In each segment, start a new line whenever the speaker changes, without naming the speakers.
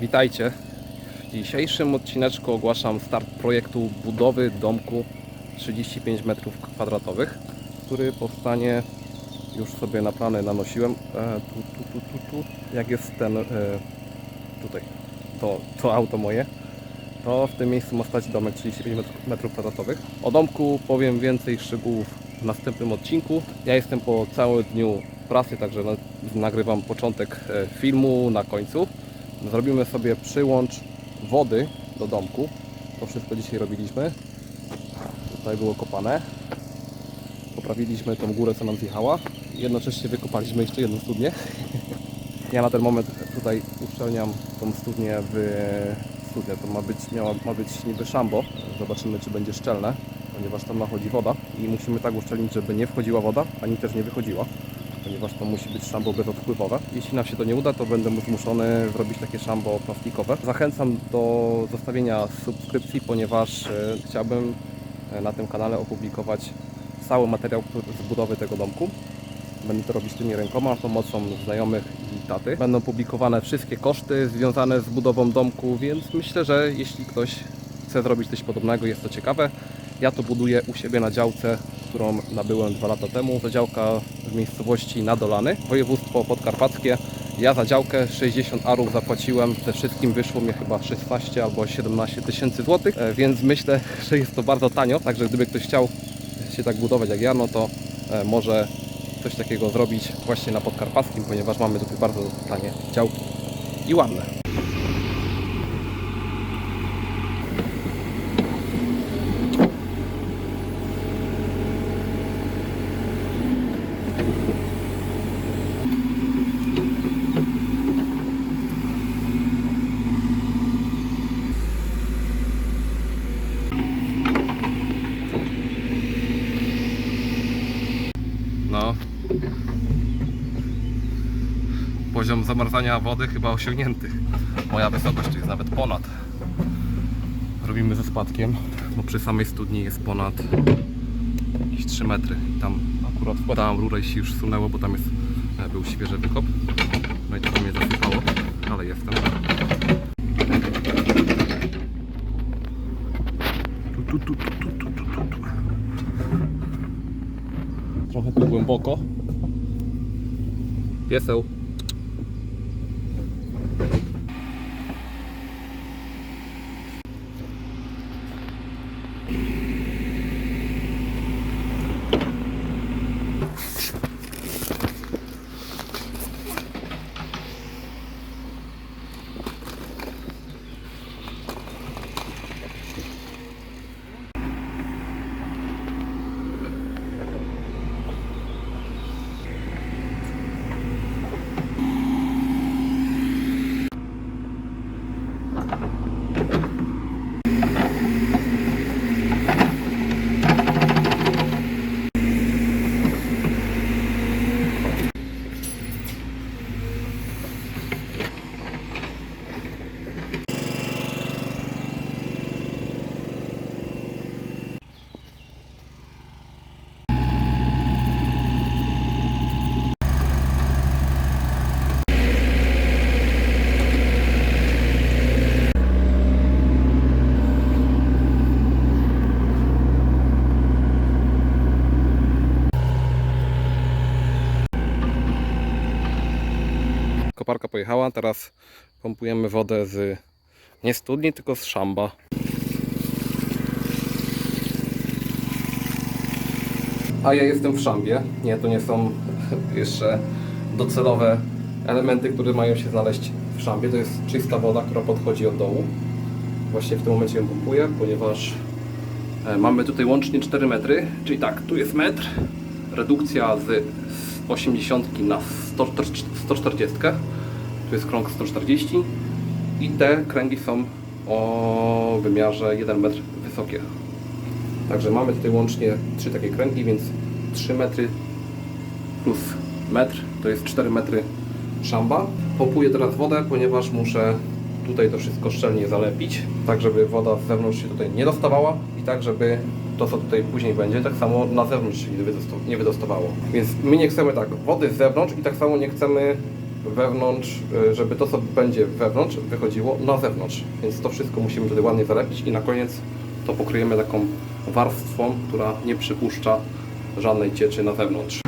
witajcie. W dzisiejszym odcineczku ogłaszam start projektu budowy domku 35 m2, który powstanie, już sobie na plany nanosiłem, e, tu, tu, tu, tu, tu, jak jest ten, e, tutaj, to, to auto moje, to w tym miejscu ma stać domek 35 m2. O domku powiem więcej szczegółów w następnym odcinku. Ja jestem po całym dniu pracy, także na, nagrywam początek e, filmu na końcu. Zrobimy sobie przyłącz wody do domku. To wszystko dzisiaj robiliśmy. Tutaj było kopane. Poprawiliśmy tą górę, co nam zjechała. Jednocześnie wykopaliśmy jeszcze jedną studnię. Ja na ten moment tutaj uszczelniam tą studnię w studnię. To ma być, miała, ma być niby szambo. Zobaczymy, czy będzie szczelne, ponieważ tam nachodzi woda i musimy tak uszczelnić, żeby nie wchodziła woda, ani też nie wychodziła ponieważ to musi być szambo bezodpływowe. Jeśli nam się to nie uda, to będę zmuszony zrobić takie szambo plastikowe. Zachęcam do zostawienia subskrypcji, ponieważ e, chciałbym e, na tym kanale opublikować cały materiał z budowy tego domku. Będę to robić tymi rękoma, pomocą znajomych i taty. Będą publikowane wszystkie koszty związane z budową domku, więc myślę, że jeśli ktoś chce zrobić coś podobnego, jest to ciekawe. Ja to buduję u siebie na działce, którą nabyłem dwa lata temu. To działka w miejscowości Nadolany, województwo podkarpackie. Ja za działkę 60 arów zapłaciłem, ze wszystkim wyszło mi chyba 16 albo 17 tysięcy złotych, e, więc myślę, że jest to bardzo tanio. Także gdyby ktoś chciał się tak budować jak ja, no to e, może coś takiego zrobić właśnie na podkarpackim, ponieważ mamy tutaj bardzo tanie działki i ładne. No. Poziom zamarzania wody chyba osiągnięty. Moja wysokość to jest nawet ponad. Robimy ze spadkiem, bo przy samej studni jest ponad jakieś 3 metry. Tam akurat wkładałem rurę i się już sunęło, bo tam jest, e, był świeży wykop. No i to mnie zasypało, ale jestem. Tu, tu, tu, tu, tu, tu, tu. Trochę tu głęboko. Pieseł. Thank you. Pojechała, teraz pompujemy wodę z nie studni, tylko z szamba. A ja jestem w szambie. Nie, to nie są jeszcze docelowe elementy, które mają się znaleźć w szambie. To jest czysta woda, która podchodzi od dołu. Właśnie w tym momencie ją pompuję, ponieważ e, mamy tutaj łącznie 4 metry, czyli tak, tu jest metr, redukcja z z 80 na 100 140, tu jest krąg 140 i te kręgi są o wymiarze 1 metr wysokie. Także mamy tutaj łącznie trzy takie kręgi, więc 3 metry plus metr to jest 4 metry szamba. Pompuję teraz wodę, ponieważ muszę tutaj to wszystko szczelnie zalepić, tak żeby woda z zewnątrz się tutaj nie dostawała i tak żeby to co tutaj później będzie, tak samo na zewnątrz się nie wydostawało. Więc my nie chcemy tak wody z zewnątrz i tak samo nie chcemy wewnątrz, y, żeby to co będzie wewnątrz wychodziło na zewnątrz. Więc to wszystko musimy wtedy ładnie zalepić i na koniec to pokryjemy taką warstwą, która nie przypuszcza żadnej cieczy na zewnątrz.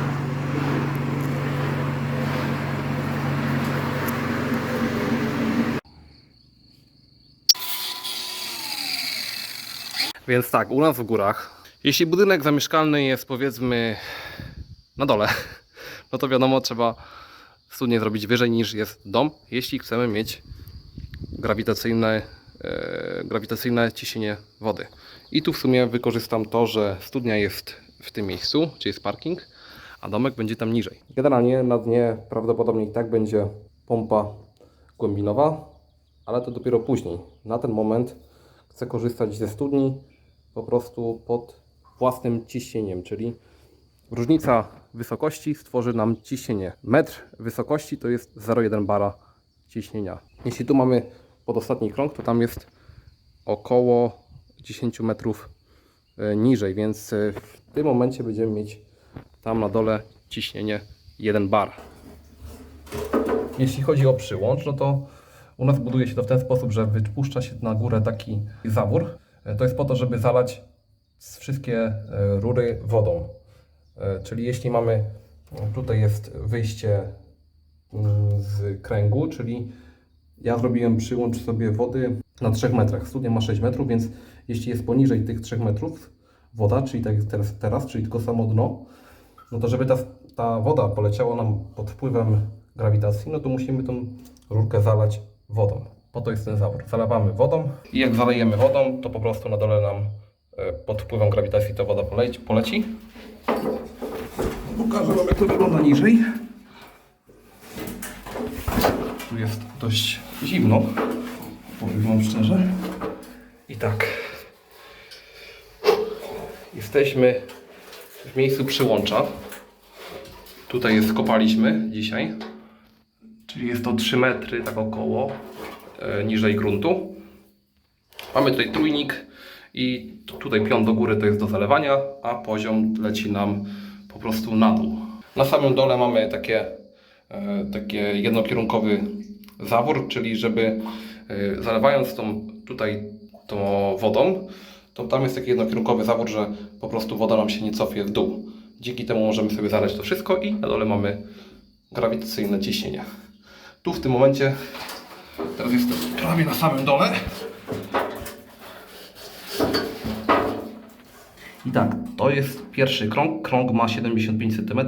Więc tak, u nas w górach, jeśli budynek zamieszkalny jest powiedzmy na dole, no to wiadomo, trzeba studnię zrobić wyżej niż jest dom, jeśli chcemy mieć grawitacyjne, e, grawitacyjne ciśnienie wody. I tu w sumie wykorzystam to, że studnia jest w tym miejscu, gdzie jest parking, a domek będzie tam niżej. Generalnie na dnie prawdopodobnie i tak będzie pompa głębinowa, ale to dopiero później. Na ten moment chcę korzystać ze studni po prostu pod własnym ciśnieniem, czyli różnica wysokości stworzy nam ciśnienie. Metr wysokości to jest 0,1 bara ciśnienia. Jeśli tu mamy podostatni krąg, to tam jest około 10 metrów e, niżej, więc e, w tym momencie będziemy mieć tam na dole ciśnienie 1 bar. Jeśli chodzi o przyłącz, no to u nas buduje się to w ten sposób, że wypuszcza się na górę taki zawór. E, To jest po to, żeby zalać wszystkie rury wodą. E, Czyli jeśli mamy, tutaj jest wyjście mm, z kręgu, czyli ja zrobiłem przyłącz sobie wody na 3 metrach. Studnia ma 6 metrów, więc jeśli jest poniżej tych 3 metrów woda, czyli tak teraz, teraz czyli tylko samo dno, no to żeby ta, ta woda poleciała nam pod wpływem grawitacji, no to musimy tą rurkę zalać wodą. Po to jest ten zawór. Zalewamy wodą i jak zalejemy wodą, to po prostu na dole nam e, pod wpływem grawitacji ta woda poleci. poleci. Pokażę Wam jak to wygląda niżej. Tu jest dość zimno, powiem Wam szczerze. I tak. Jesteśmy w miejscu przyłącza. Tutaj jest, kopaliśmy dzisiaj. Czyli jest to 3 metry, tak około, e, niżej gruntu. Mamy tutaj trójnik i tutaj pion do góry to jest do zalewania, a poziom leci nam po prostu na dół. Na samym dole mamy takie, e, takie jednokierunkowy zawór, czyli żeby e, zalewając tą tutaj tą wodą, to tam jest taki jednokierunkowy zawór, że po prostu woda nam się nie cofie w dół. Dzięki temu możemy sobie zalać to wszystko i na dole mamy grawitacyjne ciśnienie. Tu w tym momencie, teraz jestem prawie na samym dole. I tak, to jest pierwszy krąg. Krąg ma 75 cm,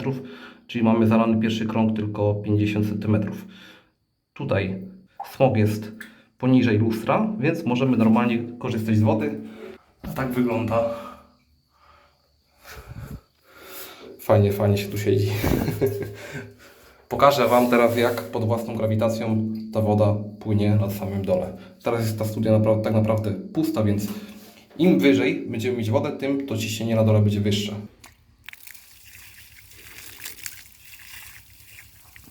czyli mamy zalany pierwszy krąg tylko 50 cm. Tutaj smog jest poniżej lustra, więc możemy normalnie korzystać z wody. A tak wygląda. Fajnie, fajnie się tu siedzi. Pokażę Wam teraz, jak pod własną grawitacją ta woda płynie na samym dole. Teraz jest ta studnia napra- tak naprawdę pusta, więc im wyżej będziemy mieć wodę, tym to ciśnienie na dole będzie wyższe.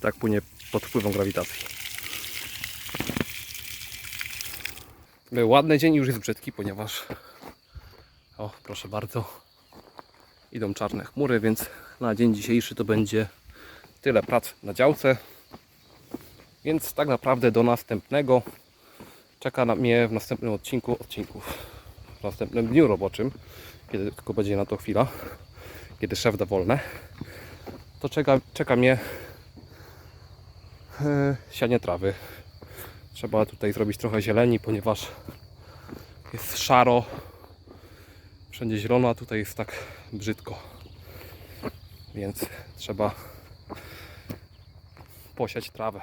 Tak płynie pod wpływem grawitacji. Był ładny dzień, już jest brzydki, ponieważ o, proszę bardzo, idą czarne chmury, więc na dzień dzisiejszy to będzie tyle prac na działce. Więc tak naprawdę do następnego czeka na mnie w następnym odcinku odcinków. W następnym dniu roboczym, kiedy tylko będzie na to chwila, kiedy szef da wolne, to czeka, czeka mnie e, sianie trawy. Trzeba tutaj zrobić trochę zieleni, ponieważ jest szaro, wszędzie zielono, a tutaj jest tak brzydko. Więc trzeba posiać trawę.